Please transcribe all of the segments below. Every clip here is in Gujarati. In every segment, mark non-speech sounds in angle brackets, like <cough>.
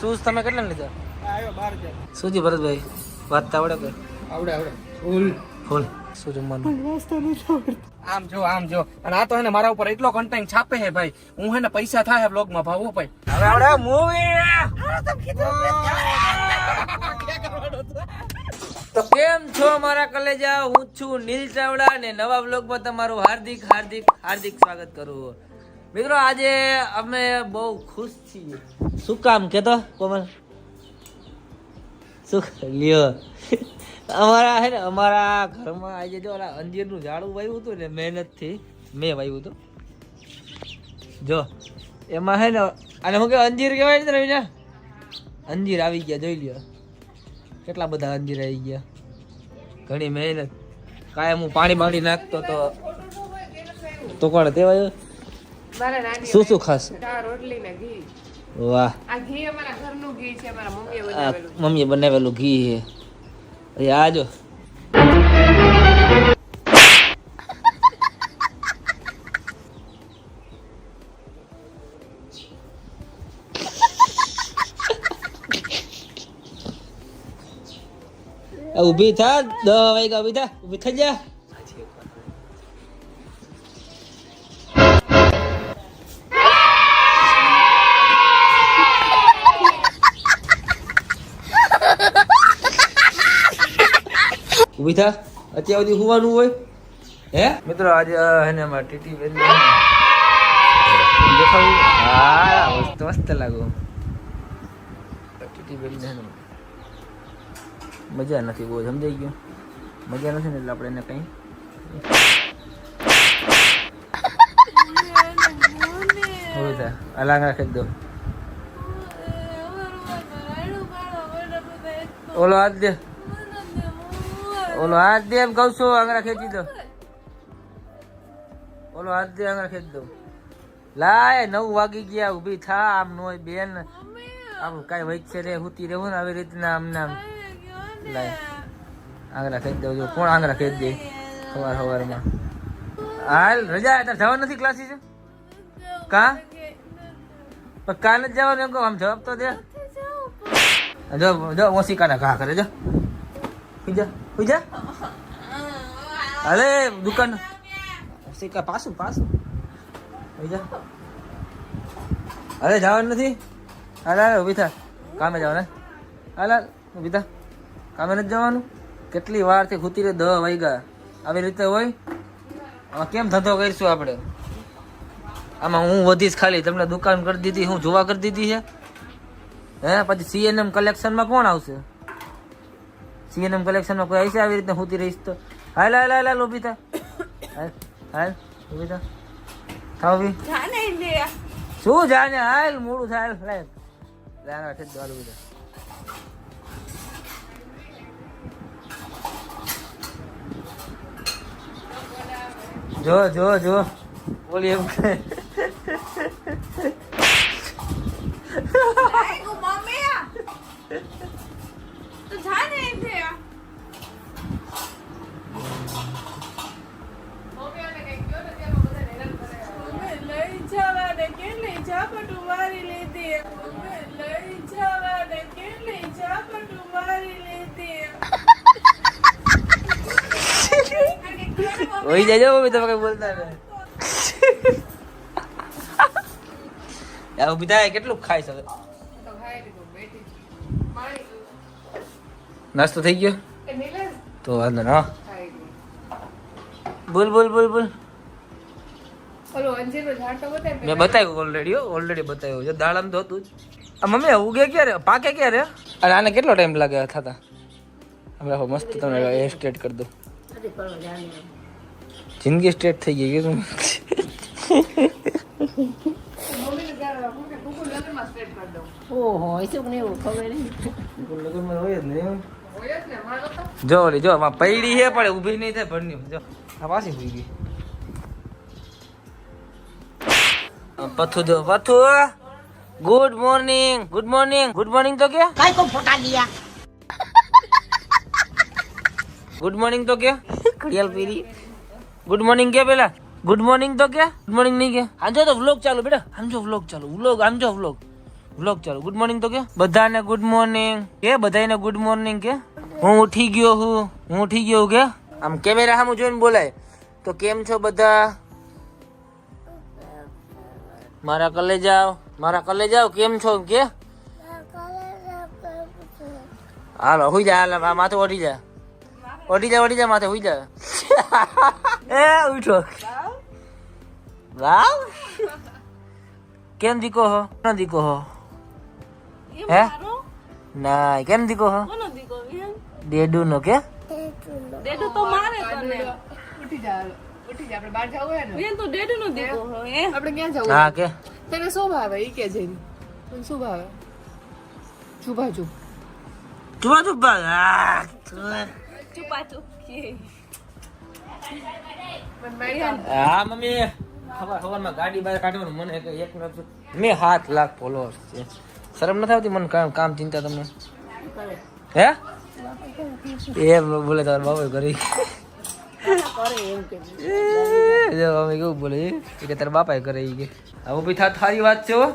શૂઝ તમે કેટલા લીધા? શું સુજી ભરતભાઈ વાંચતા આવડે કે? આવડે આવડે. ફૂલ. ફૂલ. શું જમવાનું આમ જો આમ જો. અને આ તો હે ને મારા ઉપર એટલો કન્ટેન્ટ છાપે હે ભાઈ. હું હે ને પૈસા થાય બ્લોગમાં ભાવો ભાઈ. હવે આવડે મૂવી તો કેમ છો મારા કલેજા? હું છું નીલ ચાવડા ને નવા વ્લોગમાં તમારું હાર્દિક હાર્દિક હાર્દિક સ્વાગત કરું. મિત્રો, આજે અમે બહુ ખુશ છીએ. શું કામ? કેતો, કોમલ. શું લ્યો? અમારા હે ને, અમારા ઘરમાં આજે જો ઓલા અંજીરનું ઝાડું વાવ્યું હતું ને, મહેનતથી, મેં વાવ્યું હતું. જો, એમાં હે ને અને હું કે અંજીર કહેવાય ને, રવિના? અંજીર આવી ગયા, જોઈ લ્યો. કેટલા બધા અંજીર આવી ગયા. ઘણી મહેનત. કાયમ હું પાણી બાણી નાખતો તો તો કોણ તેવાય મારા નાની શું શું ખાસ? રોટલી ને ઘી. વાહ. આ ઘી અમારા ઘરનું ઘી છે મારા મમ્મીએ બનાવેલું. મમ્મીએ બનાવેલું ઘી છે. આ ઊભી થા દસ વાગ્યા ઊભી થા ઊભી થઈ જા. ઊભી થા. અત્યાર સુધી હોવાનું હોય. હે? મિત્રો આજે એને ને ટીટી બેન દેખાવું હા. મસ્ત મસ્ત લાગો. ટીટી હે મજા નથી બહુ સમજાઈ ગયું? મજા નથી ને એટલે આપણે એને કંઈ? અલાંગા ખેંચ દો. ઓલો હાથ દે. ઓલો હાથ દે એમ કહું છું આંગળા ખેંચી દો. ઓલો હાથ દે આંગળા ખેંચી દો. લાય નવ વાગી ગયા ઊભી થા આમ નો બેન. આમ કાંઈ વૈસે રે હુતી રહેવું ને આવી રીતના આમ નામ લાય. આંગળા ખેંચી દઉં જો કોણ આંગળા ખેંચી દે? સવાર સવારમાં. હાલ રજા તાર જવા નથી ક્લાસીસ કા? કાલે જ જવાનું એમ કહું આમ જવાબ તો દે. જો જો ઓશિકાના ઘા કરે જો. હુઈ જા હુઈ જા અરે દુકાન ઓશિકા પાછું પાછું હુઈ જા અરે જવાનું નથી હાલ હાલ ઊભી થા કામે જવાનું હાલ ઊભી થા કામે નથી જવાનું કેટલી વારથી ખૂતી રહે, દહ વાગ્યા. આવી રીતે હોય. આમાં કેમ ધંધો કરીશું આપણે? આમાં હું વધીશ ખાલી. તમને દુકાન કરી દીધી, હું જોવા કરી દીધી છે. હે, પછી સીએનએમ કલેક્શનમાં કોણ આવશે? સીએનએમ કલેક્શનમાં કોઈ આવશે આવી રીતે હોતી રહીશ તો. હાલ હાલ હાલ હાલ ઊભી થા. હાલ હાલ ઊભી થા. થા ઊભી શું જાને? હાલ મોડું થાય હાલ લાય લાય ઠેક ઊભી થા જો જો જો. બોલી એમ મમ્મી. જાય મમ્મી તમે કઈ બોલતા ને યાર ઊભી થાય કેટલું ખાઈ શકે તો ખાઈ લીધું બેટી પાણી નાસ્તો થઈ ગયો તો વાંધો ના બોલ બોલ બોલ બોલ ઓલો અંજીરનો ઝાડ તો બતાય મેં બતાવ્યું ઓલરેડી ઓલરેડી બતાવ્યું છે દાળ તો હતું જ આ મમ્મી ઉગે ક્યારે પાકે ક્યારે અને આને કેટલો ટાઈમ લાગે થતા હમણાં મસ્ત તમને હેર સ્ટ્રેટ કરી દઉં જિંદગી સ્ટેટ થઈ ગઈ શું ઓહો શું જો ઓલી જો માં પૈડી છે પણ ઊભી નહીં થાય ભણની જો આ પાછી સુઈ ગઈ. પથુ જો Pathu good morning good morning good morning તો કે? કાઈ કો ફોટા દિયા ગુડ મોર્નિંગ તો કે? ઘડિયાળ પીરી ગુડ મોર્નિંગ કે પેલા ગુડ મોર્નિંગ તો કે ગુડ મોર્નિંગ નહીં કે આમજો તો વ્લોગ ચાલુ બેટા આમ જો વ્લોગ ચાલુ વ્લોગ આમ જો વ્લોગ વ્લોગ ચાલુ ગુડ મોર્નિંગ તો કે બધાને ગુડ મોર્નિંગ કે બધાને ગુડ મોર્નિંગ કે હું ઉઠી ગયો હું. હું ઉઠી ગયો હું કે? આમ કેમેરા સામે જોઈને બોલાય. તો કેમ છો બધા? મારા કલે જાઓ મારા કલે જાઓ કેમ છો? કે? હાલો હોઈ જા હાલ આ માથે ઓઢી જા. ઓઢી જા ઓડી જા માથે હુઈ જા એ ઉઠો. વાવ? કેમ દીકો હો? કોનો દીકો હો? હે? ના કેમ દીકો હો? કોનો દીકો ડેડુ નો કે? ડેડુ તો મારે તને ઉઠી જા ઉઠી જા આપણે બહાર જવું હે ને. તો ડેડુ નો દીકો હો એ આપણે ક્યાં જવું? હા કે? તને શું ભાવે? ઈ કે જઈને તને શું ભાવે? ચુભા ચુપા ચુપા આ, ચુપા ચુપકી હા મમ્મી. ખબર ખબરમાં ગાડી બહાર કાઢવાનું મને એક મેં હાથ લાખ ફોલોઅર્સ છે. શરમ નથી આવતી મને કામ કામ ચિંતા તમને? હે? એ બોલે તારા બાબા કરી. જો અમે કેવું બોલે? કે તારા બાપાએ કરે ઈ કે. હવે ઊભી થા થારી વાત છે હો.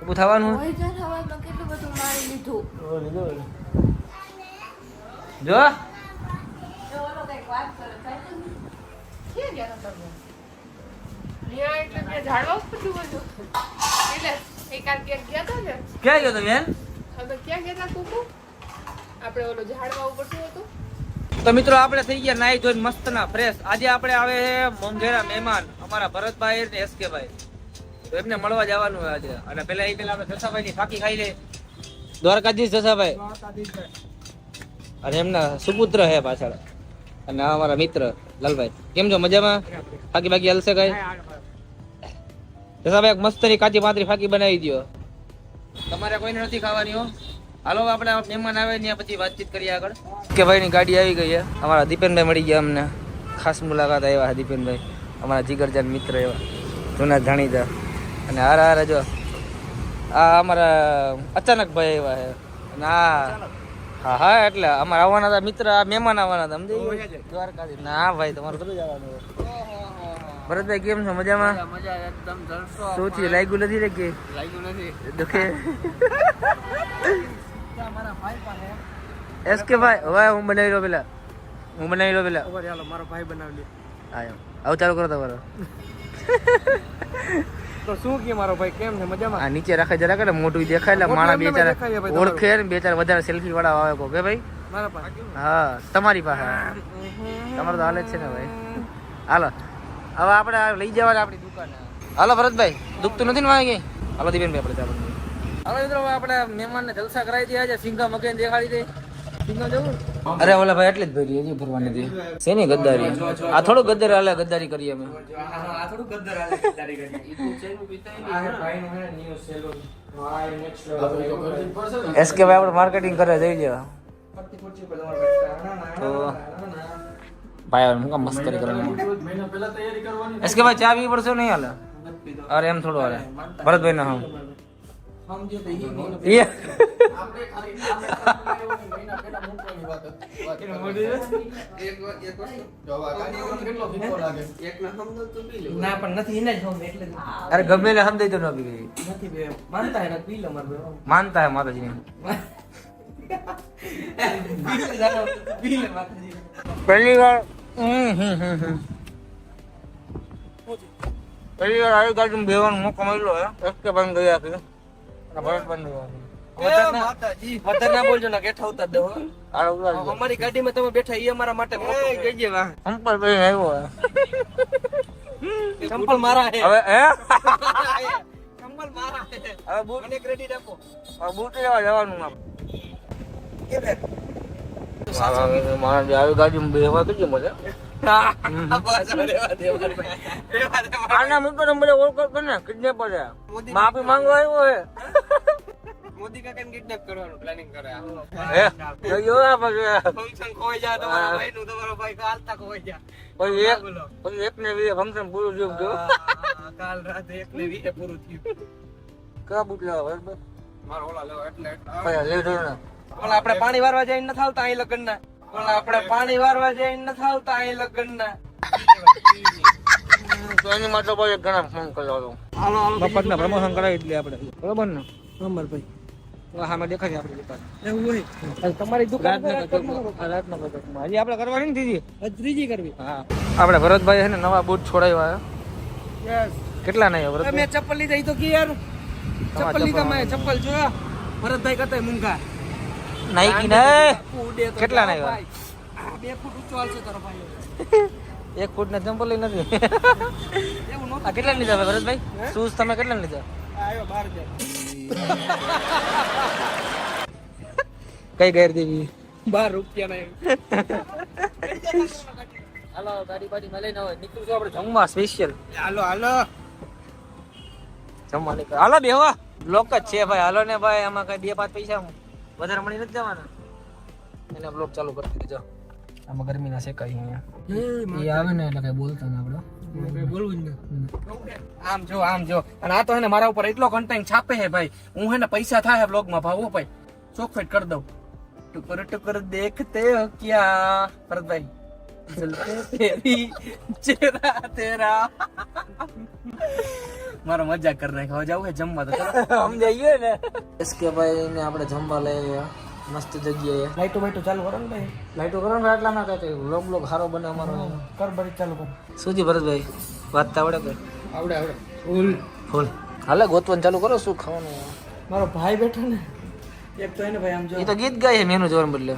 ઊભું થવાનું. કેટલું બધું મારી લીધું જો ન્યા એટલે મેં ઝાડવા ઉપર જુઓ છો એટલે એકાદ ક્યાંક ગયા હતા ને? ક્યાં ગયો તો બેન હવે ક્યાં ગયા હતા કુકુ? આપણે ઓલો ઝાડવા ઉપર શું હતું? તો મિત્રો આપણે થઈ ગયા નાઈ ધોઈને મસ્ત ના ફ્રેશ આજે આપણે આવે છે મોંઘેરા મહેમાન અમારા ભરતભાઈ ને એસકે ભાઈ. તો એમને મળવા જવાનું હોય આજે. અને પેલા એ પેલા આપણે જસાભાઈ ની ફાકી ખાઈ લે. દ્વારકાધીશ જસાભાઈ. અને એમના સુપુત્ર હે પાછળ. અને આ અમારા મિત્ર લાલભાઈ. કેમ છો? મજામાં? ફાકી બાકી હલશે કઈ? જસાભાઈ એક મસ્તની કાચી પાતરી ફાકી બનાવી દો તમારે કોઈને નથી ખાવાની હો. હાલો આપણે મહેમાન આવે ને પછી વાતચીત કરીએ આગળ. કે ભાઈની ગાડી આવી ગઈ છે અમારા દીપેનભાઈ મળી ગયા અમને. ખાસ મુલાકાત આવ્યા દીપેનભાઈ. અમારા જીગરજાન મિત્ર એવા. જૂના જાણીતા. અને હારા હારા જો. આ અમારા અચાનક ભાઈ એવા છે અને આ હા હા એટલે અમારે આવવાના હતા મિત્ર આ મહેમાન આવવાના હતા સમજાય દ્વારકાથી ના ભાઈ તમારું બધું જવાનું ભરતભાઈ કેમ છો? મજામાં? મજા એકદમ જલસો શું થયું? લાગ્યું નથી રે કે? લાગ્યું નથી. દુખે એસ કે ભાઈ હવે હું બનાવી લો પેલા. હું બનાવી લો પેલા. મારો ભાઈ બનાવી હા એમ. આવું ચાલુ કરો તમારો. તો શું કે મારો ભાઈ કેમ છે? મજામાં? આ નીચે રાખે જરા કરે મોટું દેખાય એટલે માણા બે ચાર ઓળખે ને બે ચાર વધારે સેલ્ફી વાળા આવે કો કે ભાઈ? મારા પાસે. હા તમારી પાસે. તમારું તો હાલે છે ને ભાઈ. હાલો. હવે આપણે લઈ જવાના આપણી દુકાને. હાલો ભરતભાઈ દુખતું નથી ને વાંગે હાલો દીપેનભાઈ આપણે ચાલો હાલો મિત્રો હવે આપણે મહેમાનને જલસા કરાવી દીધા છે સિંગા મકઈને દેખાડી દે. જવું અરે ઓલા ભાઈ એટલે જ ભરી હજી ભરવાની હતી શેની ગદ્દારી? આ થોડું ગદ્દાર હાલે ગદ્દારી કરીએ અમે. આ થોડું ગદ્દર હાલે તારી ગાડી આ હે ભાઈનું હે ન્યુ સેલોન આ નેક્સ્ટ લેવલ એસ કે ભાઈ આપણે માર્કેટિંગ કરે જઈ તમારે તો ભાઈ હું કામ મસ્કરી કરવાની? એસ કે ભાઈ ચા પી પડશે નહીં હાલે? અરે એમ થોડું હાલે. ભરતભાઈ ના હા સમજે તો ઈ એ આપણે ખાલી મહિના પહેલા મૂકવાની વાત ના. પણ નથી એને જ હમ એટલે અરે ગમે એટલે સમજાય તો ન પી ગઈ નથી બે માનતા હે પી લે મારો માનતા હે માતાજી પહેલી વાર હમ, હમ, હમ, હમ. પહેલી વાર આવી ગાડી બેવાનો મોકો મળ્યો હે. એક કે બંધ ગયા છે ભરત બંધ ગયા વધારે ના- બોલજો ઉતાર દો. અમારી ગાડીમાં તમે બેઠા એ અમારા માટે મોટું છે. સંપલ ભાઈ આવ્યો હે મારા હે. હવે હે? ચંપલ મારા હવે બૂટ મને ક્રેડિટ આપો. હવે બૂટ લેવા જવાનું આપ મારા આવી ગાડીમાં બેહવા કેટલી મજા આના મુદ્દો નંબરે ઓળખો ને કિડનેપ છે. માફી માંગવા આવ્યો હે. મોદી કાકાને કિડનેપ કરવાનું પ્લાનિંગ કરે આ. હે? જોયા પછી ફંક્શન ખોઈ જાય તમારા ભાઈનું, તમારો ભાઈ કાલતા ખોઈ જા પણ એક પણ એક ને વીએ ફંક્શન પૂરું થયું જો. કાલ રાતે એક ને વીએ પૂરું થયું. કા બુટલા બરાબર? મારો ઓલા લેવો એટલે એટલે. લઈ ને. ઓલા આપણે પાણી વારવા જઈને નથી થાવતા અહીં લગ્ન ના ઓલા આપણે પાણી વારવા જઈને નથી આવતા અહીં લગન ના તો એની માટે ઘણા ફોન કર્યો હતો મફતના પ્રમોશન કરાવી એટલે આપણે. બરોબર ને? અમરભાઈ હા મેં દેખાય આપણી દુકાન. એવું હોય? તમારી દુકાન રાતના બજારમાં હજી આપણે કરવાની ને દીદી ત્રીજી કરવી. હા. આપણે ભરતભાઈ છે ને નવા બૂટ છોડાવ્યા યસ. કેટલા નહીં ભરતભાઈ? મેં ચપ્પલ લીધા તો કી યાર. ચપ્પલ લીધા મેં ચપ્પલ જોયા? ભરતભાઈ કતાય મૂંગા. નાઈકી ને કેટલા નહીં ભાઈ. બે ફૂટ ઊંચો હાલશે તારો ભાઈ. એક ફૂટ ને ચંપલ નથી. એવું કેટલા લીધા ભરતભાઈ? શૂઝ તમે કેટલા લીધા? આવ્યો બાર જાય <laughs> કઈ ગેર દેવી બાર રૂપિયા ના હાલો ગાડી બાડી માં લઈને નીકળું છું આપણે જમવા સ્પેશિયલ હાલો હાલો. જમવા નીકળ હાલો બેહવા બ્લોક જ છે ભાઈ. હાલો ને ભાઈ આમાં કઈ બે પાંચ પૈસા વધારે મળી નથી જવાના. એને બ્લોક ચાલુ કરી દેજો આમાં ગરમી ના શેકાય અહીંયા. એ આવે ને એટલે કઈ બોલતા ના આપણે. આમ જો આમ જો. અને આ તો હે ને મારા ઉપર એટલો કન્ટેન્ટ છાપે હે ભાઈ. હું હે ને પૈસા થાય બ્લોગમાં ભાવો ભાઈ. ચોકફેટ કરી દઉં. ટુકર ટુકર દેખતે હો ક્યા? ભરતભાઈ તેરી ચેરા તેરા. મારો મજા કરી નાખ્યો. જાવ હે જમવા તો. <laughs> ચલો સમજાઈએ ને? એસકે ભાઈ ને આપણે જમવા લઈ ગયા મસ્ત જગ્યાએ. લાઈટો બાઈટો ચાલુ કરો ને ભાઈ. લાઈટો કરો ને એટલા ના કઈ બ્લોગ બ્લોગ સારો બને અમારો. કર બરી ચાલુ કર. સુજી ભરતભાઈ? વાત તો આવડે કે આવડે આવડે. ફૂલ. ફૂલ. હાલે ગોતવાનું ચાલુ કરો શું ખાવાનું? મારો ભાઈ બેઠો ને. એક તો એને ભાઈ આમ જો. એ તો ગીત ગાય મેનુ જોવાનું બદલે.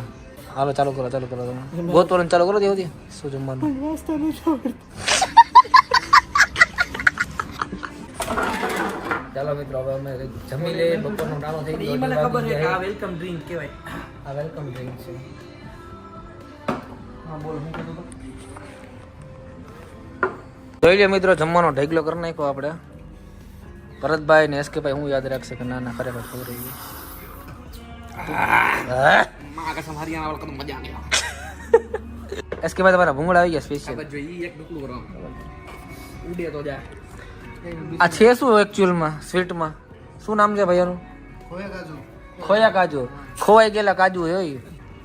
હાલો ચાલુ કરો ચાલુ કરો તમે. ગોતવાનું ચાલુ કરો દેવથી શું જમવાનું? ચાલો મિત્રો હવે અમે જમી લઈએ. બપોરનો ટાણો થઈ ગયો મને ખબર છે કે આ વેલકમ ડ્રિંક કહેવાય. આ વેલકમ ડ્રિંક છે. હા બોલ હું કીધું તો? જોઈ લે મિત્રો જમવાનો ઢેગલો કરી નાખ્યો આપણે. ભરતભાઈ ને ભાઈ હું યાદ રાખશે કે ના ના ખરેખર ખબર રહી એસકે <laughs> ભાઈ તમારા ભૂંગળા આવી ગયા સ્પેશિયલ ઉડે તો જા. આ છે શું એકચ્યુઅલમાં સ્વીટમાં શું નામ છે ભાઈ એનું ખોયા કાજુ. ખોવાઈ ગયેલા કાજુ હોય.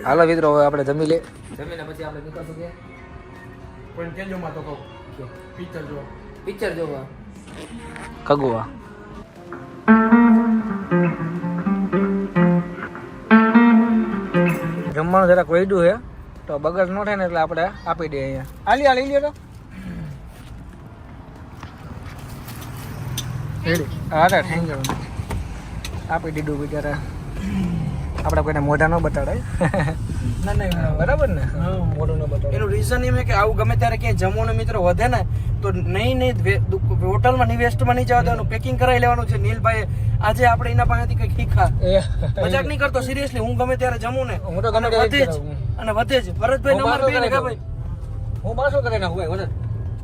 હાલો મિત્રો હવે આપણે જમી લે. જમીને પછી આપણે નીકળશું કે? પણ કેજો માં તો કહું. પિક્ચર જો પિક્ચર જોવા. કગુવા જમવાનું જરાક વૈડું છે તો બગડ ન થાય ને એટલે આપણે આપી દઈએ અહીંયા. આલી આલી લ્યો તો. રેડી. હા તો થેન્ક યુ. આપી દીધું બિચારા આપણે કોઈને મોઢા ન બતાડાય ના ના બરાબર ને? મોઢું ન બતાડાય એનું રીઝન એમ કે આવું ગમે ત્યારે ક્યાંય જમવાનું મિત્રો વધે ને તો નહીં નહીં હોટલમાં નહીં વેસ્ટમાં નહીં જવા દેવાનું. પેકિંગ કરાવી લેવાનું છે. નીલભાઈ આજે આપણે એના પાસેથી કંઈક શીખા. મજાક નહીં કરતો સિરિયસલી હું ગમે ત્યારે જમું ને હું તો ગમે વધે જ. અને વધે જ. ભરતભાઈ નંબર બે ને ભાઈ હું બારસો કરે ના હોય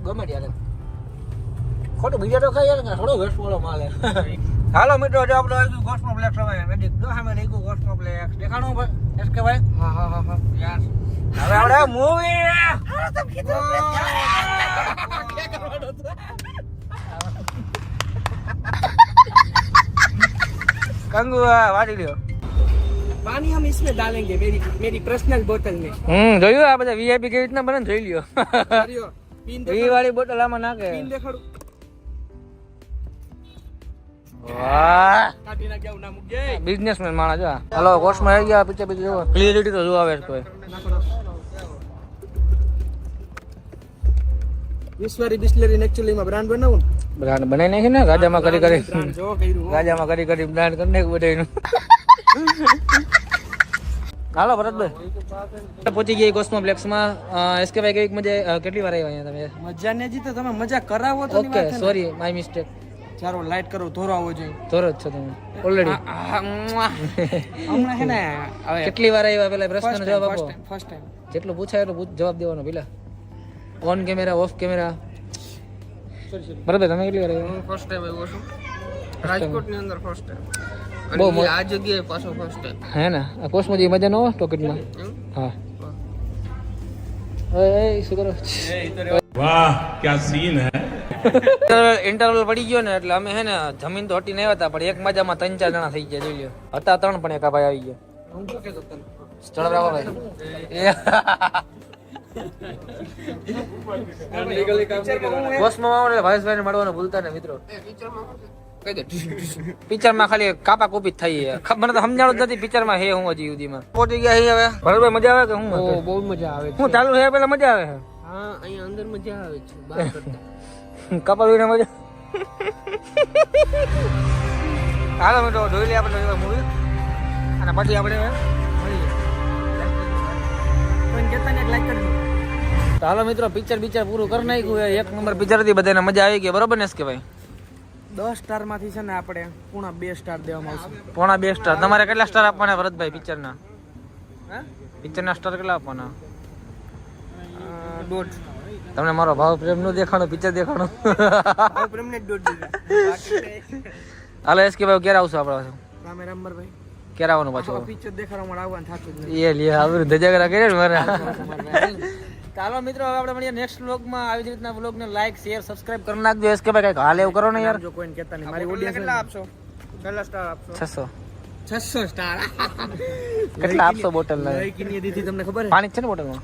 ગમે ત્યારે. ખોટું બીજા તો ખાઈ ને થોડો વેસ્ટ વાળો માલ હે. <laughs> હાલો મિત્રો જો આપણે આવી ગયું ગોસ્ટનો બ્લેક સમય નજીક જો સામે રહી ગયું ગોસ્ટનો બ્લેક દેખાણું ભાઈ એસ કે ભાઈ હા હા હા હા યાર હવે આપણે મૂવી કંગુઆ વાડી લ્યો पानी हम इसमें डालेंगे मेरी मेरी पर्सनल बोतल में હમ જોયું આ બધા વીઆઈપી કેવી રીતના બને ને જોઈ લ્યો हरियो पीन વી <laughs> વાળી બોટલ આમાં નાખે पीन देखाड़ू બિઝનેસમેન માણસ જો હલો કોર્સમાં આવી ગયા પીછે પીછે જોવો ક્લિયરિટી તો જોવા આવે કોઈ વિશ્વારી બિસ્લેરી એકચ્યુઅલી માં બ્રાન્ડ બનાવું બ્રાન્ડ બનાવી નાખી ને? ગાજામાં કરી. રાજામાં કરી કરી બ્રાન્ડ કરી નાખ્યું બધાયનું. <laughs> હાલો ભરતભાઈ. પહોંચી ગયા કોસ્મો બ્લેક્સમાં એસકે ભાઈ કેવી મજા કેટલી વાર આવ્યા અહીંયા તમે? મજા ને તમે મજા કરાવો તો ઓકે સોરી માય મિસ્ટેક ચારો લાઈટ કરો ધોરો આવો જોઈએ ધોરો જ છો તમે ઓલરેડી હમણાં હે ને હવે કેટલી વાર આવ્યા પેલા પ્રશ્નનો જવાબ આપો ફર્સ્ટ ટાઈમ જેટલો પૂછાય એટલો જવાબ દેવાનો પેલા ઓન કેમેરા ઓફ કેમેરા બરાબર તમે કેટલી વાર આવ્યા હું ફર્સ્ટ ટાઈમ આવ્યો છું રાજકોટની અંદર ફર્સ્ટ ટાઈમ બહુ આ જગ્યાએ પાછો ફર્સ્ટ ટાઈમ હે ને આ કોસ્મોજી મજા ન હોય ટોકેટમાં હા ઓય શું કરો વાહ ક્યા સીન હે ઇન્ટરવલ પડી ગયો ને એટલે અમે હે ને જમીન તો હટીને આવ્યા હતા પણ એક મજામાં ત્રણ ચાર જણા થઈ ગયા જોઈ લ્યો. હતા ત્રણ પણ એક આ ભાઈ આવી ગયા. હું શું કહેતો તને ચડવરાવો ભાઈ આવો એટલે મળવાનું ભૂલતા ને મિત્રો. કહી દે. પિક્ચરમાં ખાલી કાપા કોપી થઈ મને તો સમજાણું જ નથી પિક્ચરમાં હે હું હજી સુધીમાં. પહોંચી ગયા અહીં હવે? ભરતભાઈ મજા આવે કે હું? બહુ મજા આવે હું ચાલુ છે પેલા મજા આવે હા અહીંયા અંદર મજા આવે છે બહાર કરતા. કપલ વિને મજા હાલો મિત્રો જોઈ લઈએ આપણે મૂવી અને પછી આપણે હાલો મિત્રો પિક્ચર પિક્ચર પૂરું કરી નાખ્યું. એક નંબર પિક્ચર હતી બધાને મજા આવી ગઈ. બરોબર ને કે ભાઈ? દસ સ્ટારમાંથી છે ને આપણે પૂણા બે સ્ટાર દેવામાં આવશે. પોણા બે સ્ટાર તમારે કેટલા સ્ટાર આપવાના ભરતભાઈ પિક્ચરના હા? પિક્ચરના સ્ટાર કેટલા આપવાના? દોઢ તમને મારો ભાવ પ્રેમનું દેખાણો પિક્ચર દેખાણો. દોઢ દીધા હાલો એસ કે ભાઈ ક્યારે આવશું આપણે રામે રામબરભાઈ ક્યારે આવવાનું પાછું? પિક્ચર દેખાડવા માટે આવવાનું થતું જ નહીં એ લે આવરું ધજાગરા કરે ને મારા. ચાલો મિત્રો હવે આપણે મળીએ નેક્સ્ટ વ્લોગમાં આવી જ રીતના વ્લોગને લાઈક શેર સબસ્ક્રાઇબ કરી નાખજો. એસ કે ભાઈ કંઈક હાલ એવું કરો ને યાર? જો કોઈને કહેતા નહીં. મારી ઓડિયન્સ કેટલા આપશો? કેટલા સ્ટાર આપશો. 600 છસો સ્ટાર કેટલા આપશો બોટલ લઈ કિની દીધી તમને ખબર પાણી જ છે ને બોટલમાં?